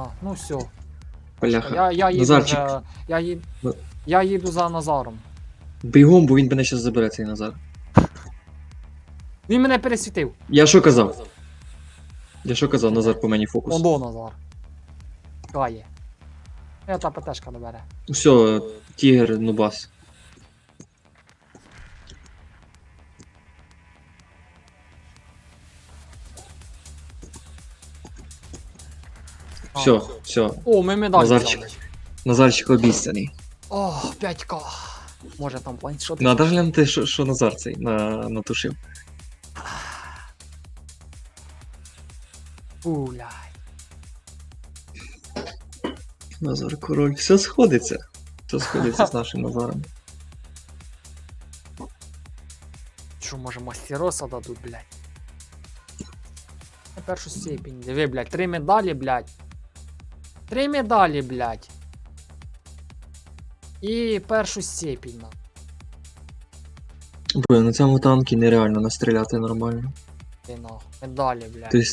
А, ну все. Бляха. Я, я їду Назарчик. вже. Я. Ну. я їду за Назаром. Бігом, бо він мене зараз забере цей Назар. Він мене пересвітив. Я що казав? Я що казав, Назар по мені фокус. Ондо Назар. Кає. Я та ПТшка добере. Все, тігр, нубас. Все, все. О, ми медаль Назарчик. взяли. Назарчик обіцяний. О, 5к. Може там планшот. Надо глянути, що, що Назар цей на, натушив. Пуляй. Назар король. Все сходиться. Все сходиться з нашим Назаром. Що, може мастероса дадуть, блядь? На першу степень. Диви, блядь, три медалі, блядь. Три медалі, блядь. І першу степінь. на. Бо на цьому танкі нереально настріляти нормально. Ти нахуй. Медалі, блядь. Тобто